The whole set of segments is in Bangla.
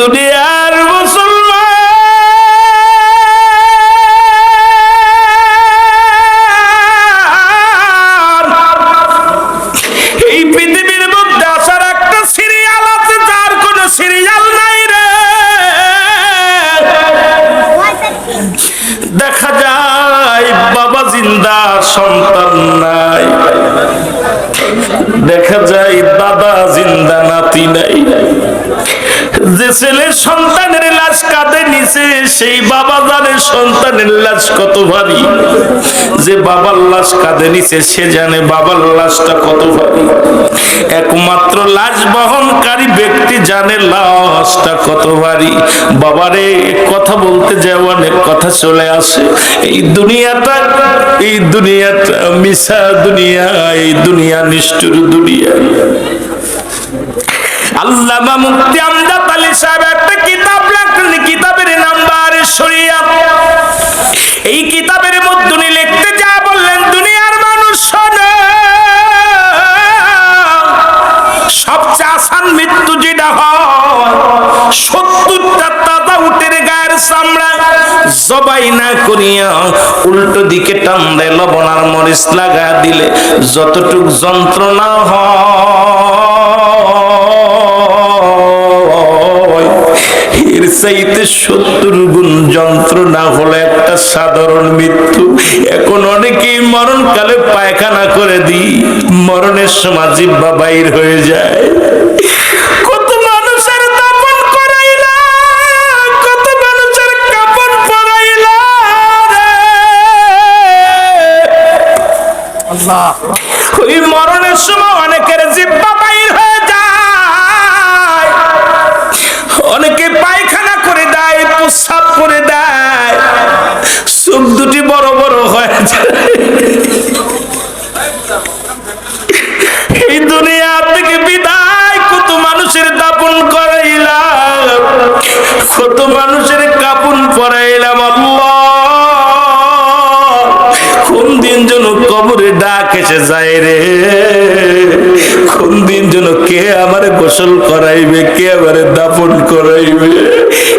দুনিয়ার মুসলমান। এই পৃথিবীর মধ্যে আসার একটা সিরিয়াল আছে, যার কোনো সিরিয়াল নাই রে। দেখা যায় বাবা জিন্দা, সন্তান নাই। দেখা যে ছেলে সন্তানের লাশ কাঁধে নিছে সেই বাবা জানে সন্তানের লাশ কত ভারী। যে বাবার লাশ কাঁধে নিছে সে জানে বাবার লাশটা কত ভারী। একমাত্র লাশ বহনকারী ব্যক্তি জানে লাশটা কত ভারী। বাবারে কথা বলতে যায়, অনেক কথা চলে আসে। এই দুনিয়াটা এই দুনিয়াটা মিশা দুনিয়া, এই দুনিয়া নিষ্ঠুর দুনিয়া। মুফতি আমজাদ আলী জবাই না করিয়া উল্টো দিকে টান দেয়, লবণ আর মরিচ লাগা দিলে যতটুক যন্ত্রণা হয় চাইতে সত্তর গুণ যন্ত্রণা হলো একটা সাধারণ মৃত্যু। এখন অনেকেই মরণকালে পায়খানা করে দিই মরণের সময় জিব্বা বাইর হয়ে যায়। ওই মরণের সময় অনেকের জিব্বা করে দেয়। চোখ দুটি বড় বড় হয়ে যায়। এই দুনিয়া থেকে বিদায় কত মানুষের দাপন করাইলাম, কত মানুষের কাপন পরাইলাম কোন দিন যেন কবরে ডাক এসে যায় রে। কোন দিন যেন কে আমার গোসল করাইবে, কে আমার দাপন করাইবে,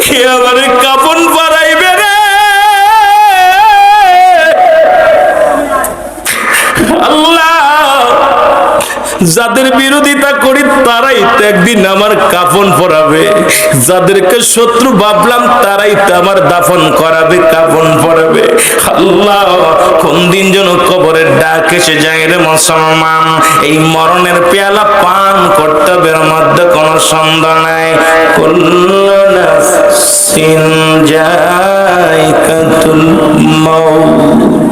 কে আমার কাপন একদিন আমার কাফন পরাবে। যাদেরকে শত্রু ভাবলাম, তারাই তো আমার দাফন করাবে, কাফন পরাবে। আল্লাহ, কোন দিন যেন কবরের ডাক এসে যায় রে মুসলমান। এই মরণের পেয়ালা পান করতে হবে মধ্যে কোনো সন্দেহ নাই। কুল্লু নাফসিন জায়কাতুল মাউত। আল্লাহু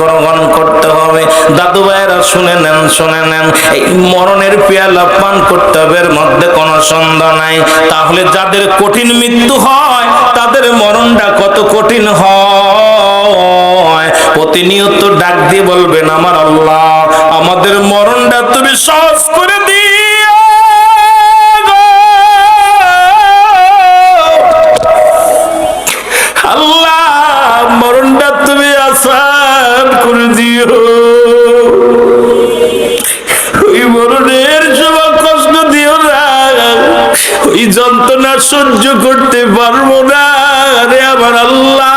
গ্রহণ করতে হবে। দাদু ভাইয়েরা শুনে নেন শুনে নেন। এই মরণের পেয়ালা পান করতে হবে, এর মধ্যে কোনো সন্দেহ নাই। তাহলে যাদের কঠিন মৃত্যু হয়, তাদের মরণটা কত কঠিন হয়? প্রতিনিয়ত ডাক দিয়ে বলবেন, আমার আল্লাহ, আমাদের মরণটা তুমি সহজ করে সহ্য করতে পারব না। আমার আল্লাহ,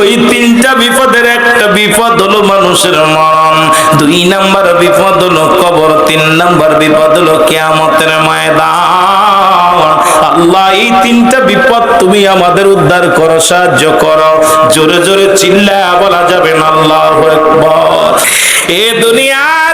ওই তিনটা বিপদের একটা বিপদ হলো মানুষের মরণ। দুই নাম্বার বিপদ হলো কবর, তিন নাম্বার বিপদ হলো কেয়ামতের ময়দান। আল্লাহ, এই তিনটা বিপদ তুমি আমাদের উদ্ধার করো, সাহায্য করো। জোরে জোরে চিল্লা বলা যাবে না, আল্লাহ এ দুনিয়ার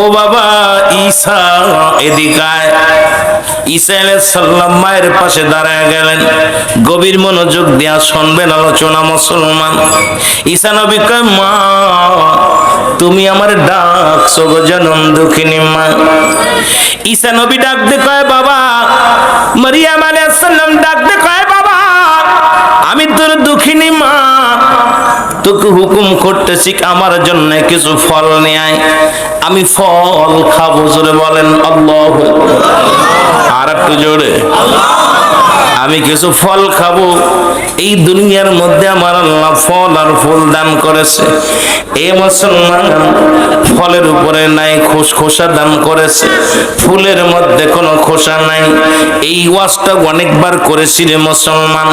ও বাবা, ঈসা, এদিকায়। ঈসা সাল্লাম মায়ের পাশে দাঁড়ায় গেলেন। গভীর মনোযোগ দিয়া শুনবেন আলোচনা মুসলমান। ঈসা নবী কয়, মা, তুমি আমার ডাক গো জনম দুঃখিনী মা। ঈসা নবী ডাক দে কয়, বাবা, মারিয়াম আলাইহিস সালাম ডাক দে কয় আমি তোর দুঃখিনী মা। তোকে হুকুম করতেছি আমার জন্য কিছু ফল নেয় আমি ফল খাব, জোরে বলেন আল্লাহ আর একটু জোরে। আমি কিছু ফল খাব। এই দুনিয়ার মধ্যে আমার আল্লাহ ফল আর ফুল দান করেছে। এ মুসলমান ফলের উপরে নাই খোস খোসা দান করেছে। ফুলের মধ্যে কোনো খোসা নাই। এই ওয়াজটা অনেকবার করেছি রে মুসলমান।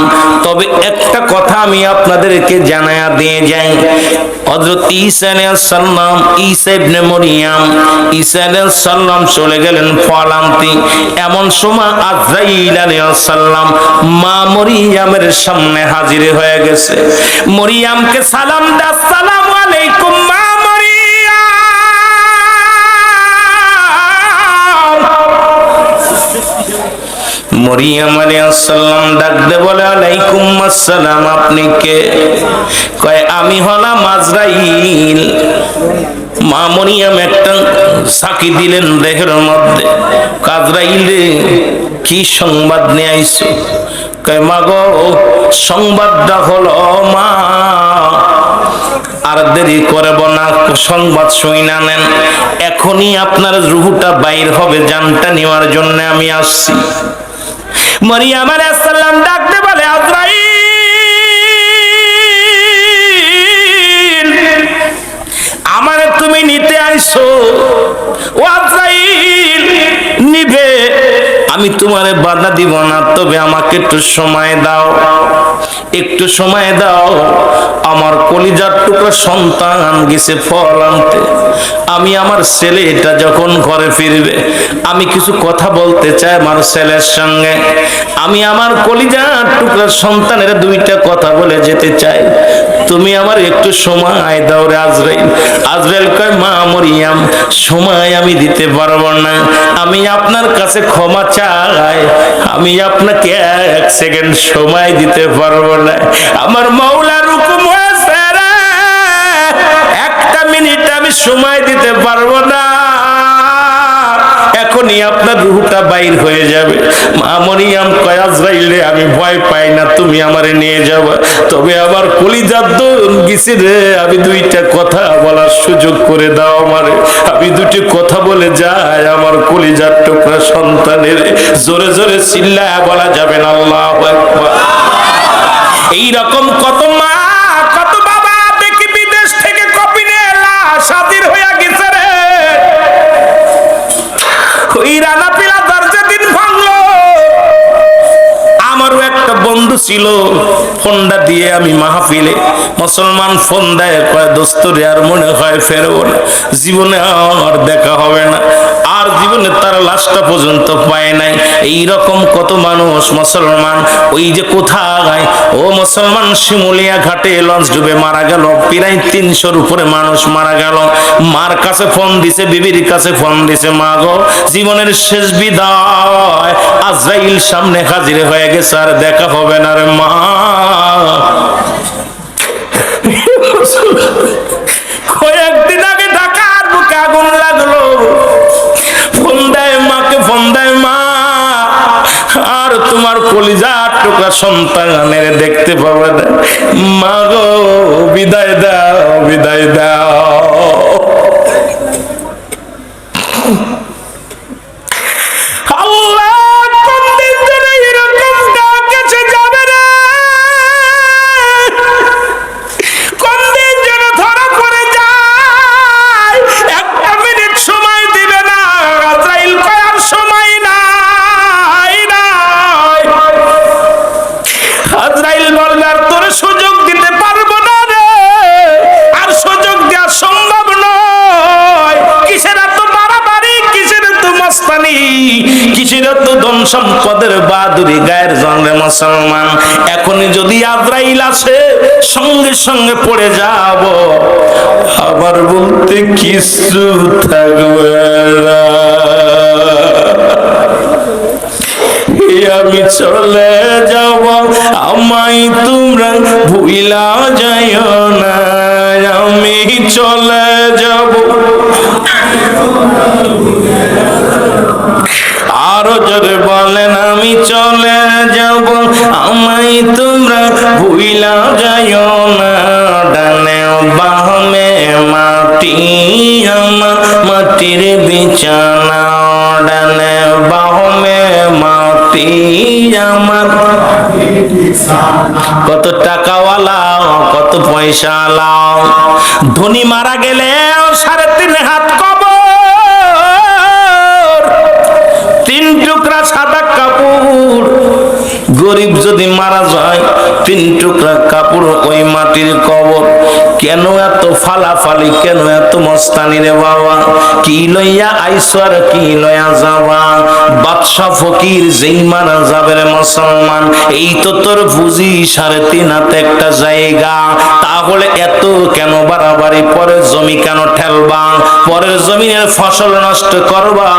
তবে একটা কথা আমি আপনাদেরকে জানায়া দিয়ে যাই। হযরত ঈসা আলাইহিস সালাম, ঈসা ইবনে মরিয়াম, ঈসা আলাইহিস সালাম চলে গেলেন ফল আনতে এমন সময় আজরাইল আলাইহিস সালাম মা মরিয়ামের সামনে হাজির হয়ে গেছে। মরিয়ামকে সালাম দা সালাম আলাইকুম মা। মরিয়াম আলাইহিসসালাম ডাক বলে আপনি কে? কয়, আমি হলাম একটা সাকি দিলেন মধ্যে। কি সংবাদ কয়, মা গো, সংবাদটা হলো মা, আর দেরি করব না, সংবাদ শুই নেন। এখনই আপনার রুহুটা বাইর হবে, জানটা নেওয়ার জন্য আমি আসছি। মরিয়াম আলাইহিস ডাকতে বলে, আজরাইল, আমার তুমি নিতে আইছো ও আজরাইল, নিবে। আমি তোমারে বাধা দিব না, তবে আমাকে একটু সময় দাও। একটু সময় দাও, আমার কলিজার টুকরা সন্তান গেছে ফল আনতে। আমি আমার ছেলে এটা যখন ঘরে ফিরবে, আমি কিছু কথা বলতে চাই আমার ছেলের সঙ্গে। আমি আমার কলিজার টুকরা সন্তানের দুইটা কথা বলে যেতে চাই। তুমি আমার একটু সময় দাও রে আজরাইল। আজরাইল কয়, মা মরিয়াম, সময় আমি দিতে পারব না। আমি আপনার কাছে ক্ষমা চাই। আমি আপনাকে এক সেকেন্ড সময় দিতে পারব না আমার মাওলার হুকুম একটা মিনিট আমি সময় দিতে পারব না। এখনই আপনার রুহটা বাইর হয়ে যাবে। মা মরিয়াম কয়াজ আমি ভয় পাই না, তুমি আমারে নিয়ে যাব তবে আমার কলিজার গেছি রে, আমি দুইটা কথা বলার সুযোগ করে দাও আমারে। আমি দুটি কথা বলে যাই, আমার কলিজার টুকরা সন্তানের। জোরে জোরে চিল্লায় বলা যাবে না, আল্লাহ এই রকম কত মা, কত বাবা দেখি বিদেশ থেকে কপি নিয়ে লাশ হইয়া গেছে রে। ওই রানা পিলা দরজা দিন ভাঙলো। আমারও একটা বন্ধু ছিল, ফোনটা দিয়ে আমি মাহফিলে, মুসলমান ফোন দেয়, কয়, দোস্ত রে, আর মনে হয় ফেরবো না, জীবনে আর দেখা হবে না। জীবনে তার লাশটা পর্যন্ত পায় নাই। এই রকম কত মানুষ মুসলমান, ওই যে কোথায়? ও মুসলমান, শিমুলিয়া ঘাটে লঞ্চ ডুবে মারা গেল, প্রায় তিনশোর উপরে মানুষ মারা গেল। মার কাছে ফোন দিছে, বিবির কাছে ফোন দিছে, মা গো, জীবনের শেষ বিদায় আজরাইল সামনে হাজির হয়ে গেছে, আর দেখা হবে না রে মা। কলিজার টুকরা সন্তানের দেখতে পাবে না। মা গো বিদায় দাও বিদায় দাও। সম্পদের বাদুরি গায়ের জন্মে মুসলমান। এখনই যদি আজরাইল আসে, সঙ্গে সঙ্গে পড়ে যাব। আবার বলতে কিছু থাকবে আমি চলে যাব, আমায় তোমরা ভুইলা যায় না। জোরে বলেন, আমি চলে যাব। আমায় তোমরা ভুইলা যায় না। ডানে বাহমে মাটি আমার, মাটির বিছানা। ডানে বাহমে মাটি আমার, কত টাকাওয়ালা, কত পয়সাওয়ালা। ধনী মারা গেলে সাড়ে তিন হাত যদি মারা যায় তিন টুকরা কাপড় ওই মাটির কবর কেন এত ফালাফালি, কেন এত মস্তানি রে বাবা? কি লইয়া আইসর কি লইয়া যাবা? বাদশাহ ফকির যেই মারা যাবে রে মুসলমান, এই তো তোর বুঝি সাড়ে তিন হাতে একটা জায়গা। তাহলে এত কেন বাড়াবাড়ি? পরের জমি কেন ঠেলবা? পরের জমিনের ফসল নষ্ট করবা?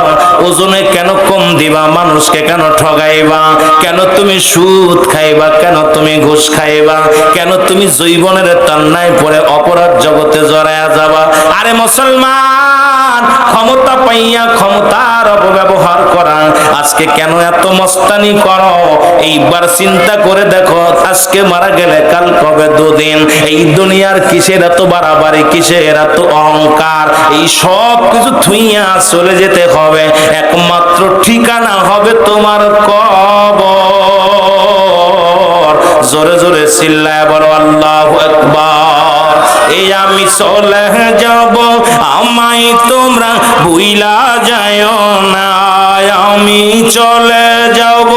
ওজনে কেন কম দিবা? মানুষকে কেন ঠগাইবা? কেন তুমি সুদ খাইবা? কেন তুমি ঘুষ খাইবা? কেন তুমি জৈবনের তান্নায় পরে অপরাধ জগতে জড়ায়া যাবা। আরে মুসলমান, ক্ষমতা পাইয়া ক্ষমতার অপব্যবহার করা। আজকে কেন এত মস্তানি করো? এইবার চিন্তা করে দেখো, আজকে মারা গেলে কাল কবে দুদিন? এই দুনিয়ার কিসের এত বাড়াবাড়ি, কিসের এত অহংকার? এই সব কিছু থুইয়া চলে যেতে হবে। একমাত্র ঠিকানা হবে তোমার কবর। জোরে জোরে চিল্লায় বলো, আল্লাহ একবার আমি চলে যাব, আমায় তোমরা ভুইলা যায় না। আমি চলে যাব।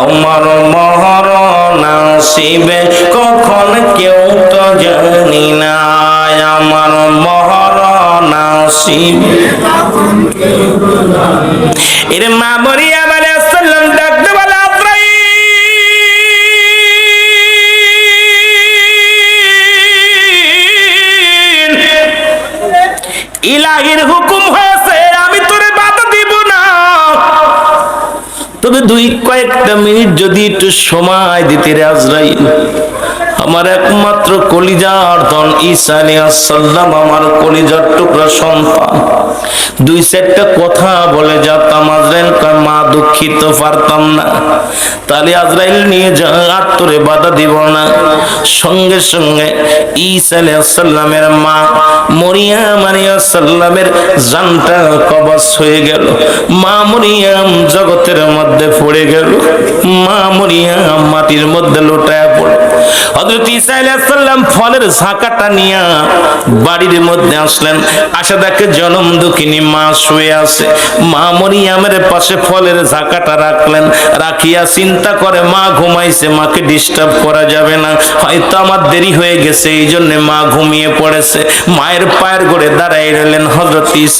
আমার মহরণ শিবে কখন কেউ তো জানি না। আমার মহরণ শিবে এর মা মরিয়া দুই কয়েকটা মিনিট যদি একটু সময় দিতে আজরাইল আমার একমাত্র কলিজার ধন ঈসা সাল্লাম আমার কলিজার টুকরা সন্তান দুই চারটা কথা বলে যেতাম আজরাইল মা, দুঃখিত, পারতাম না। তাহলে আজরাইল নিয়ে যা, আর তোরে বাধা দিব না। সঙ্গে সঙ্গে ঈসা সাল্লামের মা মরিয়াম সাল্লামের জানটা কবচ হয়ে গেল। মা মরিয়াম জগতের মধ্যে পড়ে গেল। মা মরিয়াম মাটির মধ্যে লোটায় পড়ে। আলাইহিস সালাম ফলের ঝাঁকাটা নিয়ে বাড়ির মধ্যে আসলেন। আসা দেখে জনম দুঃখিনী মা শুয়ে মা মরিয়ামের পাশে ফলের ঝাঁকাটা রাখলেন। রাখিয়া চিন্তা করে মা ঘুমাইছে, মাকে ডিস্টার্ব করা যাবে না। হয়তো আমার দেরি হয়ে গেছে এই জন্য মা ঘুমিয়ে পড়েছে। মায়ের পায়ের গড়ে দাঁড়াই রইলেন আলাইহিস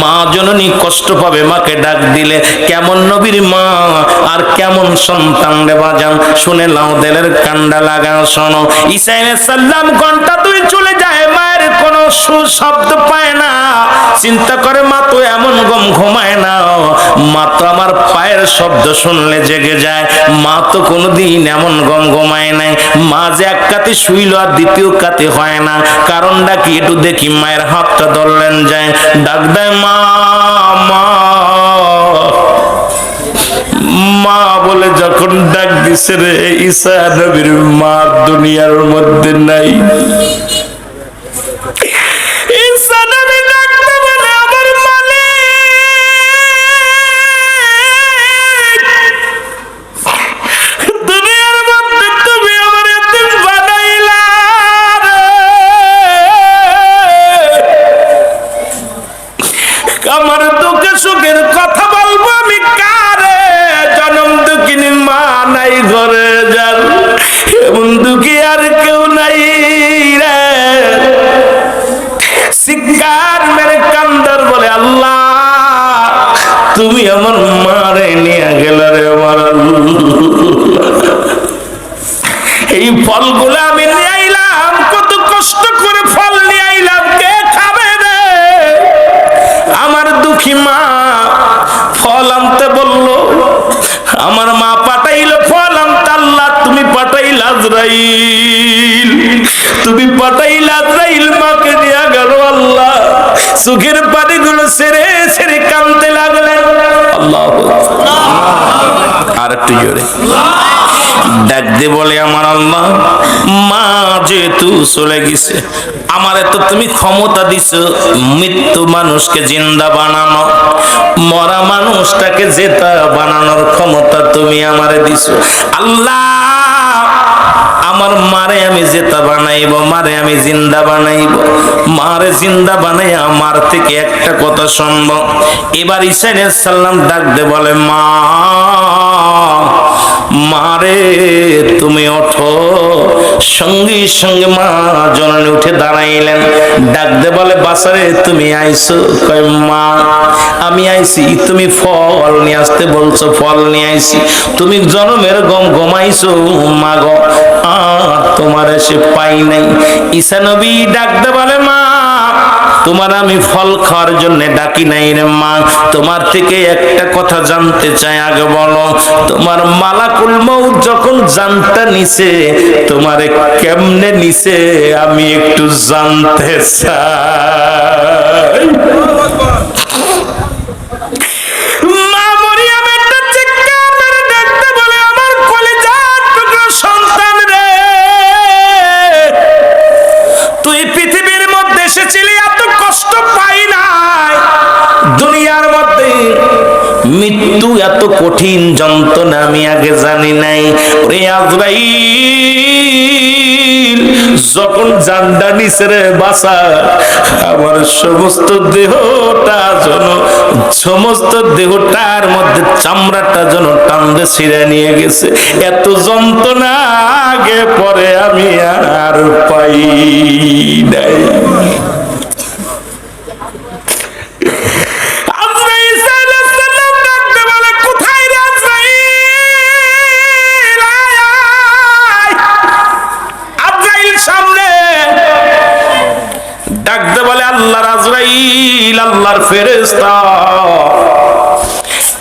মা জননী কষ্ট পাবে, মাকে ডাক দিলে, কেমন নবীর মা? আর কেমন সন্তান রে বাজান? শুনে লাও দেলের কান্ডা লাগা শোনো। ঈসা আলাইহিস সালাম ঘণ্টা দুই চলে যায়, মায়ের কোনো সুশব্দ পায় না। চিন্তা করে, মা, তো এমন গম ঘুমায় না। মা তো আমার পায়ের শব্দ শুনলে জেগে যায়, মা, তো কোনোদিন এমন গম ঘুমায় নাই। মা যে এক কাতে শুইল আর দ্বিতীয় কাতে হয় না। কারণটা কি একটু দেখি? মায়ের হাতটা ধরলেন যায়, ডাক দেয়, মা মা। বলে যখন ডাক দিছে রে ঈসা নবীর মা দুনিয়ার মধ্যে নাই। তুই আমার মারে নিয়ে গেল রে আমার এই ফলগুলো আমি নিয়ে আইলাম, কত কষ্ট করে ফল নিয়ে আইলাম, কে খাবে রে? আমার দুঃখী মা ফল আনতে বলল, আমার মা পাঠাইল ফল আনতে আল্লাহ, তুমি পাঠাইল আজরাইল। তুমি পাঠাইল আজরাইল মাকে দিয়া গেল আল্লাহ। সুখের পানিগুলো সেরে সেরে কামতে লাগ আর একটু জোরে। ডাক বলে, আমার আল্লাহ, মা যেহেতু চলে গেছে, আমার তো তুমি ক্ষমতা দিছ, মৃত্যু মানুষকে জিন্দা বানানো, মরা মানুষটাকে জেতা বানানোর ক্ষমতা তুমি আমারে দিছ। আল্লাহ আমার মারে আমি জেতা বানাইব, মারে আমি জিন্দা বানাইব। মারে জিন্দা বানাই আমার থেকে একটা কথা শুনব। এবার ইসাইন সাল্লাম ডাক দে বলে, মা মারে, তুমি ওঠো। সঙ্গে সঙ্গে মা জননী উঠে দাঁড়াইলেন। ডাক দে বলে, বাসারে, তুমি আইছো? কয়, মা, আমি আইছি। তুমি ফল নিয়ে আসতে বলছো, ফল নিয়ে আইছি। তুমি জনমের গম গমাইছো মা গো, আর তোমার এসে পাই নাই। ঈসা নবী ডাক দে বলে, মা তোমার আমি ফল খাওয়ার জন্য ডাকি নাই রে মা। তোমার থেকে একটা কথা জানতে চাই, আগে বলো। তোমার মালাকুল মৌত যখন জানতে নিছে, তোমারে কেমনে নিছে আমি একটু জানতে চাই। মৃত্যু এত কঠিন যন্ত্রণা আমি আগে জানি নাই। ওরে আজরাইল, যখন জান্ডা নিছে রে বাসা, আমার সমস্ত দেহটা যেন, সমস্ত দেহটার মধ্যে চামড়াটা যেন টান্দে ছিঁড়ে নিয়ে গেছে। এত যন্ত্রণা আগে পরে আমি আর পাই নাই। আল্লাহর ফেরেস্তা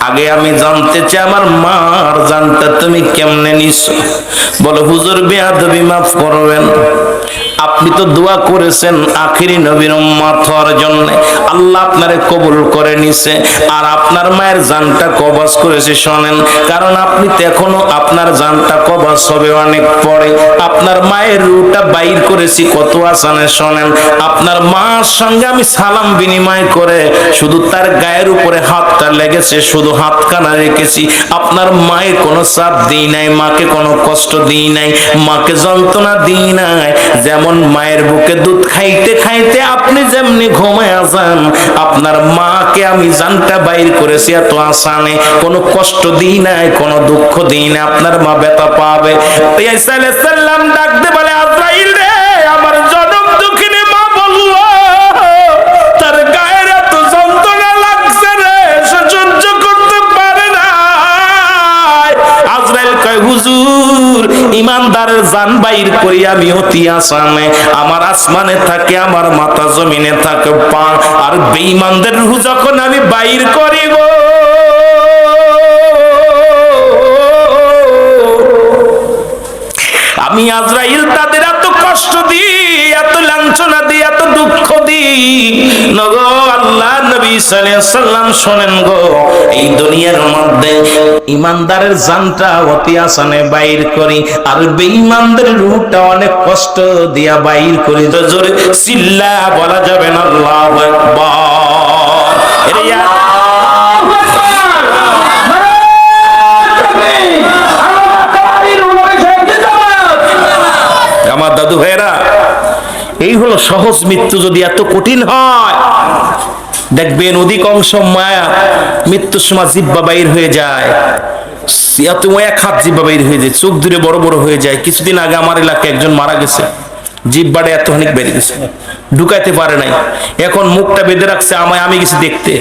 আগে আমি জানতে চাই, আমার মার জানটা তুমি কেমনে নিছো? বলো, হুজুর বেয়াদবি মাফ করবেন। আপনি তো দোয়া করেছেন আখিরি নবীর উম্মত হওয়ার জন্য। আল্লাহ আপনারে কবুল করে নিছে। আর আপনার মায়ের জানটা কবজ করেছে, শোনেন। কারণ আপনি তো এখনও আপনার জানটা কবজ হবে অনেক পরে। আপনার মায়ের রুটা বাইর করেছি কত আসানে, শোনেন। আপনার মার সঙ্গে আমি সালাম বিনিময় করে শুধু তার গায়ের উপরে হাতটা লেগেছে, শুধু হাত হাতখানা রেখেছি। আপনার মায়ের কোনো চাপ দিই নাই, মাকে কোনো কষ্ট দিই নাই, মাকে যন্ত্রণা দিই নাই। যেমন মায়ের বুকে দুধ খাইতে খাইতে আপনি যেমনি ঘুমায় যান, আপনার মাকে আমি জানটা বাইর করেছি, এত আসানে কোনো কষ্ট দিই নাই, কোনো দুঃখ দিই না আপনার মা ব্যথা পাবে। সালাম ডাকতে বলে ইমানদারের জান বাইর করি আমি অতি আসামে। আমার আসমানে থাকে, আমার মাথা জমিনে থাকে পা। আর বেঈমানদের রুহ যখন আমি বাইর করিব, আমি আজরাইল আল্লাহ নবী সাল্লাম শোনেন গো এই দুনিয়ার মধ্যে ইমানদারের জানটা অতি আসানে বাইর করি আর বেঈমানদের রূহটা অনেক কষ্ট দিয়া বাইর করি। তো জোরে চিল্লা বলা যাবে না আল্লাহু আকবার। আমার দাদু ভাইরা এই হলো সহজ মৃত্যু যদি এত কঠিন হয়। দেখবেন অধিকাংশ মায়া মৃত্যুর সময় জিব্বা বাইর হয়ে যায়। এত এক হাত জিব্বা বাইর হয়ে যায়, চোখ দূরে বড় বড় হয়ে যায়। কিছুদিন আগে আমার এলাকায় একজন মারা গেছে জিব্বাটা এতখানি বেড়ে গেছে, ঢুকাইতে পারে নাই। এখন মুখটা বেঁধে রাখছে আমায়, আমি গেছি দেখতে।